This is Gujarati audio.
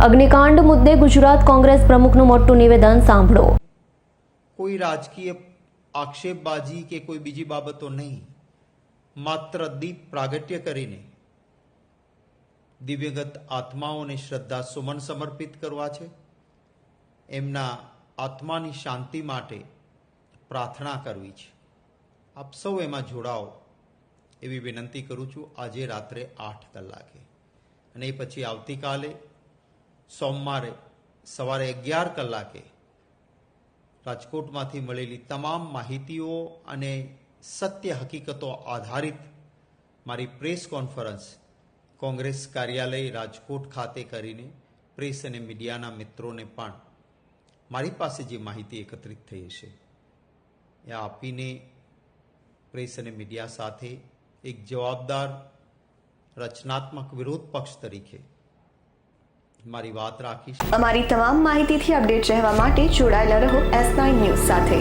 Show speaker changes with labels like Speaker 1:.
Speaker 1: અગ્નિકાંડ મુદ્દે ગુજરાત કોંગ્રેસ પ્રમુખનું મોટું નિવેદન સાંભળો.
Speaker 2: કોઈ રાજકીય આક્ષેપબાજી કે કોઈ બીજી બાબતો નહીં. માત્ર દીપ પ્રાગટ્ય કરીને દિવ્યગત આત્માઓને શ્રદ્ધા સુમન સમર્પિત કરવા છે. એમના આત્માની શાંતિ માટે પ્રાર્થના કરવી છે. આપ સૌ એમાં જોડાઓ. એવી વિનંતી કરું છું આજે રાત્રે આઠ કલાકે. અને એ પછી આવતીકાલે સોમવારે સવારે અગિયાર કલાકે રાજકોટમાંથી મળેલી તમામ માહિતીઓ અને સત્ય હકીકતો આધારિત મારી પ્રેસ કોન્ફરન્સ કોંગ્રેસ કાર્યાલય રાજકોટ ખાતે કરીને પ્રેસ અને મીડિયાના મિત્રોને પણ મારી પાસે જે માહિતી એકત્રિત થઈ હશે, એ આપીને પ્રેસ અને મીડિયા સાથે એક જવાબદાર, રચનાત્મક વિરોધ પક્ષ તરીકે મારી વાત રાખીશ.
Speaker 3: અમારી તમામ માહિતીથી અપડેટ રહેવા માટે જોડાયેલા રહો એસ નાઇન ન્યૂઝ સાથે.